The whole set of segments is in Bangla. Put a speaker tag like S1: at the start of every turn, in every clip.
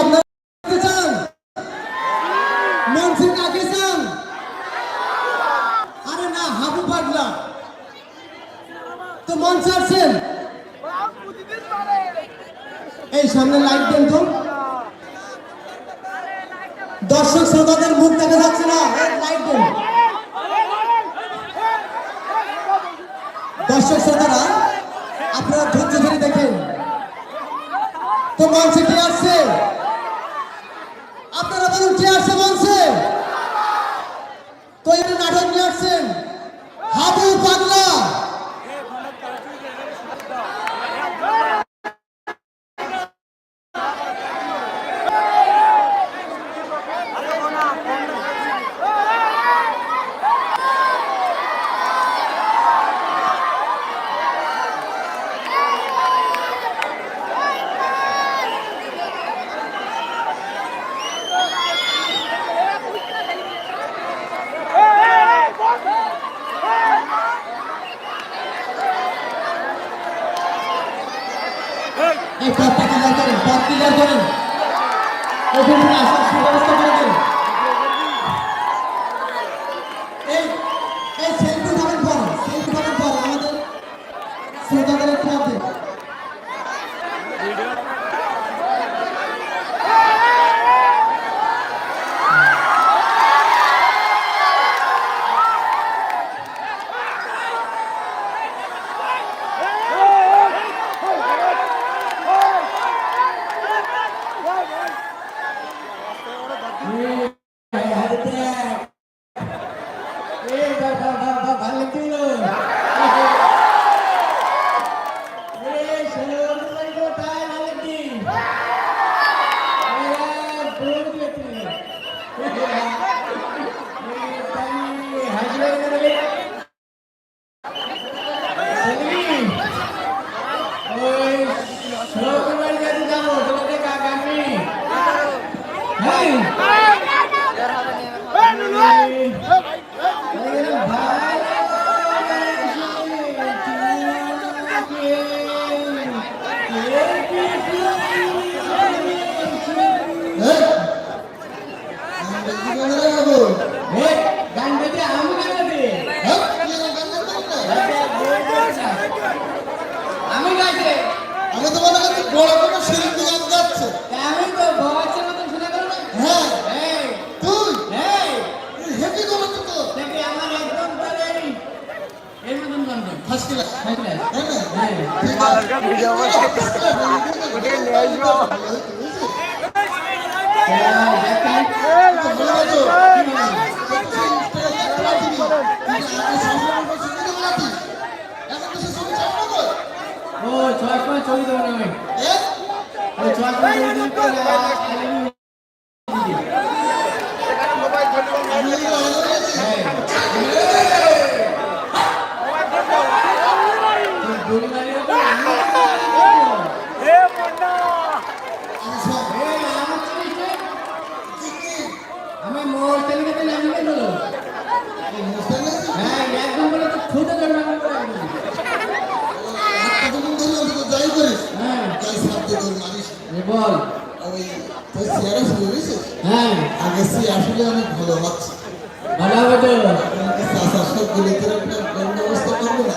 S1: আপনারা চান? মঞ্চে কাকে চান আরে না, হাবু পাগলা। তো আসছেন এই সামনে লাইট দেন তো। দর্শক শ্রোতাদের মুখ দেখা যাচ্ছে না। লাইট দেন। দর্শক শ্রোতারা, আপনারা ধৈর্য ধরে দেখেন। তো মঞ্চে কে আসছে আপনারা বলুন কে আসছে মঞ্চে তো এটা নাটক নিয়ে আসছেন হাবু পাগলা এই পথটা ক্লিয়ার করেন পথ ক্লিয়ার করেন। এখানে আসার সুব্যবস্থা করে দিন এই এই সেলফি খাবেন পর সেলফি খাবেন পর আমাদের শ্রোতাদের একটু হাতে
S2: আমি গাইছে
S1: আমি তো মনে করছি বড় কোনো শিল্পী গান গাচ্ছে
S2: আমি তো ভবাচ্ছের মতন শুনে গেল না
S1: হ্যাঁ
S2: এই
S1: তুই
S2: এই
S1: তুই হেঁটে গেলো তো তো
S2: দেখি আমার একদম তার এই এই মতন গন্ধ
S1: ফার্স্ট ক্লাস
S2: বুঝলে
S1: তাই না
S2: হ্যাঁ
S1: ঠিক আছে
S2: ও ছয় পাঁচ আমি ছয় পাঁচ দিবি তো আমি মোর তেলিকাতে নামি গেল হ্যাঁ একদম বলে তো খুঁজে ধরবে না করে হ্যাঁ বল। হ্যাঁ
S1: আগে সে আসলে অনেক ভালো হচ্ছে
S2: ভালো হবে তো।
S1: চাষা সব গুলিতে একটা বন্দোবস্ত করব না?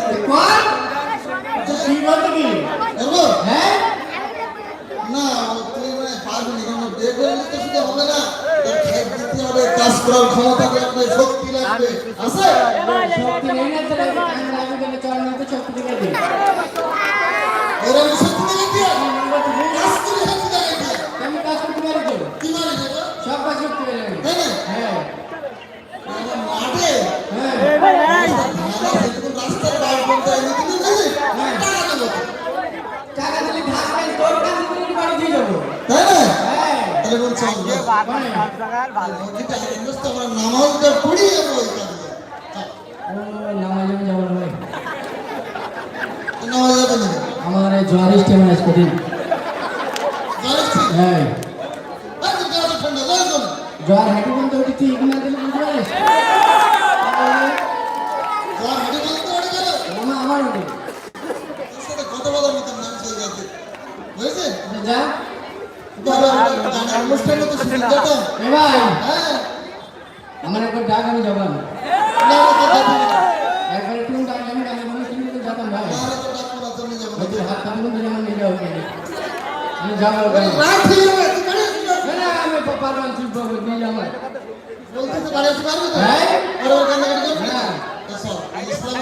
S2: কি বলতে কি? হ্যাঁ?
S1: না তুই মানে পারবি না কারণ বিয়ে করলে তো শুধু হবে না। তোর খেত দিতে হবে কাজ করার ক্ষমতা লাগবে শক্তি লাগবে? আছে?
S2: শক্তি নেই না
S1: তাই না?
S2: হ্যাঁ।
S1: তাহলে নামাজটা
S2: নামাজ যাব ভাই।
S1: নামাজ যাবে না।
S2: আমার এই জোয়ারিস টাইম আজকে দিন হ্যাঁ।
S1: আজকে গাড়ি ঠান্ডা জয় করুন
S2: হাঁটু বলতে ওটি দিলে বুঝতে পারিস
S1: জ্বর হেঁটে বলতে পারে কেন
S2: আমার আমার হাঁটু
S1: তোর সাথে কথা বলার মতো নাম চলে যাচ্ছে হয়েছে
S2: যা
S1: তবে আমরা গানের অনুষ্ঠানে তো শুধু যেতাম
S2: এ ভাই
S1: হ্যাঁ
S2: আমার একবার ডাক আমি যাব না একবার একটু ডাক আমি তো যেতাম ভাই
S1: তুমি
S2: হাত নিয়ে যাব আমি যাব ভাই
S1: রাত হয়ে যাবে তুই বাড়ি আসতে পারবি
S2: না, না, আমি পারব না চুপ নিয়ে যাব
S1: বলতেছে বাড়ি আসতে পারবি তো
S2: হ্যাঁ।
S1: আর ওর কান্নাকাটি করবি না
S2: হ্যাঁ।
S1: আচ্ছা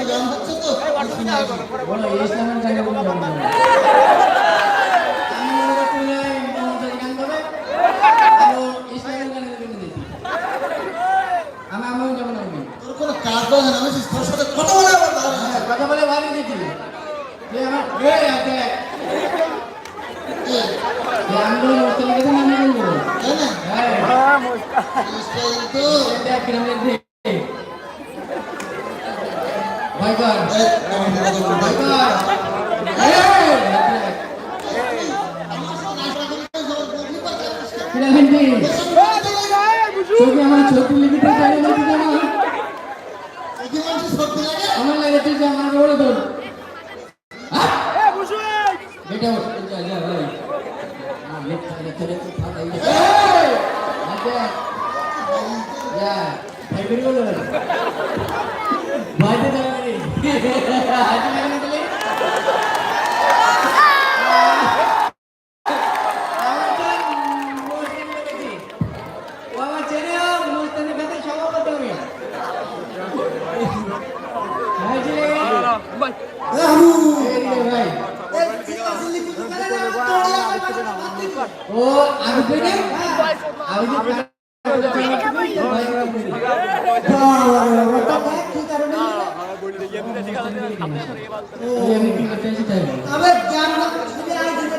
S1: গান হচ্ছে তো আমি শুনে আসি।
S2: বলো ইসলামের গানে বলে যাব না আমি মনে করছি না, মোহাম্মদের গান গাবে, আরও ইসলামের গানে গানে দিতি। আমি আমিও যাব না ওখানে।
S1: তোর কোনো না আমি তোর সাথে কথা বলে।
S2: হ্যাঁ, কথা বলে বাড়ি যেতি যে আমার এই আছে
S1: এ,
S2: যে আমি বলি ওর থেকে গেছে না আমি বলব
S1: তাই না?
S2: হ্যাঁ
S1: তো।
S2: দেখ কিরম লাগছে ভয় কর
S1: এই, আমার সাথে কথা বলবি।
S2: ভয় কর এই,
S1: আমার সাথে নাচটা করি তো সবার বদলি পাচ্ছে আজকে।
S2: কিরম হিন্দি
S1: এসব বলতে লাগে।
S2: চোখে আমার ছোট লিখিতে চাই না তুই আমার
S1: একে মানুষের সর্দি লাগে?
S2: আমার লাগে তুই যে আমার বড় তোর বেটা ওঠ যা যা ভাই যা বলো তো যাবে রে হাত লাগে না তাহলে আমার তো মোস্তানি লেগেছে ও আমার ছেলে মোস্তানি খাতে সভাপতি আমি ভাই ছেলে এদিকে ভাই ও আমি তো না তো আমি কি করতে এসেছি তাই বলো।
S3: তবে জ্ঞান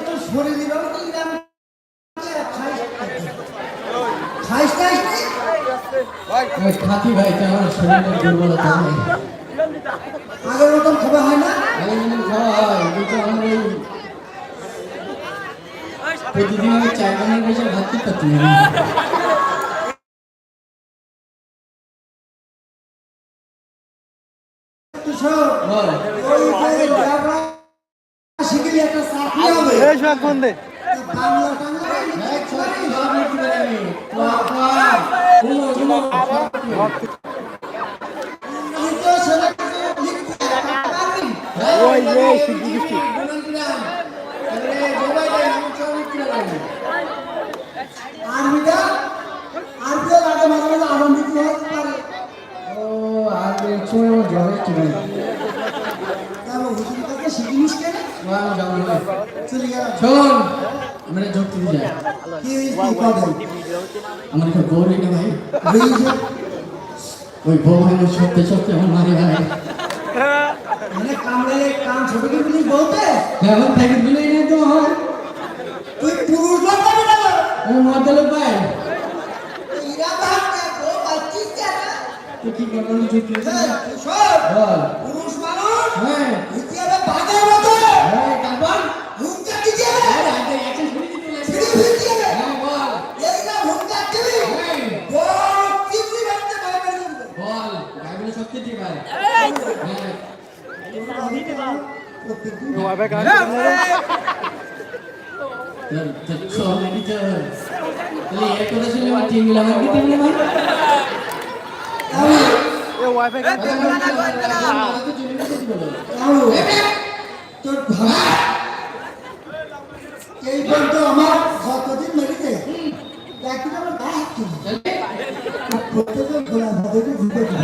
S3: তো সরে তো ইরাম
S2: খাতি ভাই আমার শরীরের দুর্বলতা
S3: আগের মতন খাবার হয় না?
S2: খাওয়া হয় কিন্তু আমার ওই প্রতিদিন আমি চার ভাত খেতে পারছি না
S3: তুই শোন সব
S2: লিখতে পারি
S3: আরবিটা আরবিটা লাগে মাঝে মাঝে আনন্দিত হতে পারে
S2: ও আর একটু জ্বর একটু নেই
S3: তারপর হুজুর কাছে শিখিনিস কেন
S2: ও আমি যাব না
S3: চলে গেল
S2: শোন আমরা যোগ করে যাই
S3: কি কি করে
S2: আমার একটা বউ রেখে ভাই ওই বউ আমার সত্যি সত্যি আমার মারে ভাই
S3: মানে কামড়ে কান ছোট কি বলতে
S2: থেকে দিলেই না তো হয়
S3: তুই পুরুষ লোক হবে না তো?
S2: ও মদ্দলে পায়
S3: ইরা বাপ না তো বাচ্চিস কেন
S2: তুই কি করব আমি যোগ করে
S3: এই, তুই শোন,
S2: বল।
S3: পুরুষ মানুষ
S2: হ্যাঁ।
S3: হবে মতো।
S2: হ্যাঁ তারপর
S3: হুঙ্কা দিতে হবে
S2: আরে আগে দিতে
S3: হবে
S2: হ্যাঁ বল।
S3: এই না হুঙ্কা দিবি
S2: হ্যাঁ।
S3: বড় চিমনি বাড়তে ভয় পেয়ে যাবে
S2: বল গাইবলে সত্যি ঠিক ভাই হ্যাঁ।
S3: প্রত্যেকদিন
S2: চল চল চল নাকি চল তাহলে এর কথা শুনলে আমার ঠিক মিলে আমার কি ঠিক মিলে
S3: তাও তোর ভাই এই পর্যন্ত আমার যতদিন মেরেছে একদিন আমার গায়ে হাত তুলি প্রত্যেকের গোলা ভাদেরকে ঢুকে দিই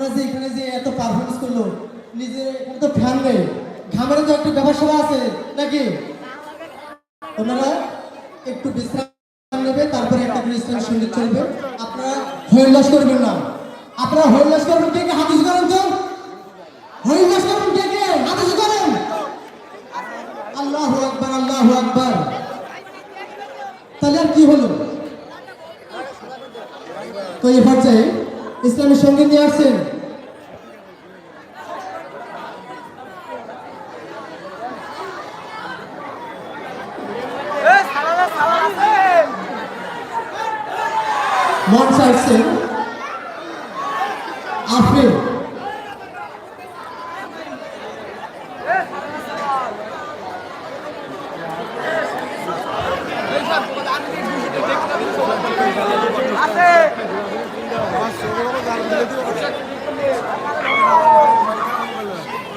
S3: ওনার যে এখানে যে এত পারফরমেন্স করল, নিজের এখানে তো ফ্যান নেই ঘামের তো একটু স্যাপার আছে, নাকি? ওনারা একটু বিশ্রাম নেবে, তারপরে একটা করে ইসলামী সংগীত চলবে। আপনারা হরিল্লাস করবেন না। আপনারা হরিল্লাস করবেন কে কে? উঁচু করেন তো? হরিল্লাস করবেন কে কে? উঁচু করেন আল্লাহ আকবার আল্লাহ আকবার। তাহলে আর কি হলো? তো এই পর্যায়ে ইসলামী সংগীত নিয়ে আসছেন মন চাইছেন আফরিন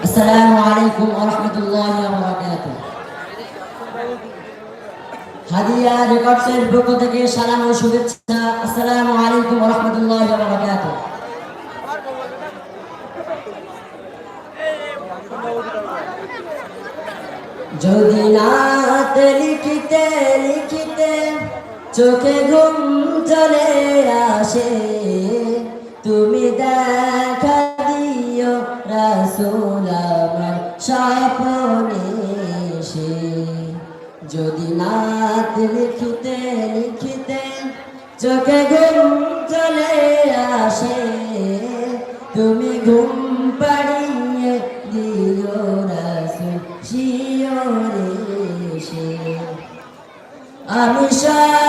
S4: আসসালামু আলাইকুম ওয়া রাহমাতুল্লাহি ওয়া হাদিয়া পক্ষ থেকে সালাম ও শুভেচ্ছা। আসসালামু আলাইকুম যদি নাত লিখিতে লিখিতে চোখে ঘুম চলে আসে, তুমি দেখা দিও রাসূল আমার স্বপ্নে। যদি নাথ লিখিতে লিখিতে চোখে ঘুম চলে আসে, তুমি ঘুম পাড়িয়ে দিও রাসূল শিওরে সে আমি শব্দ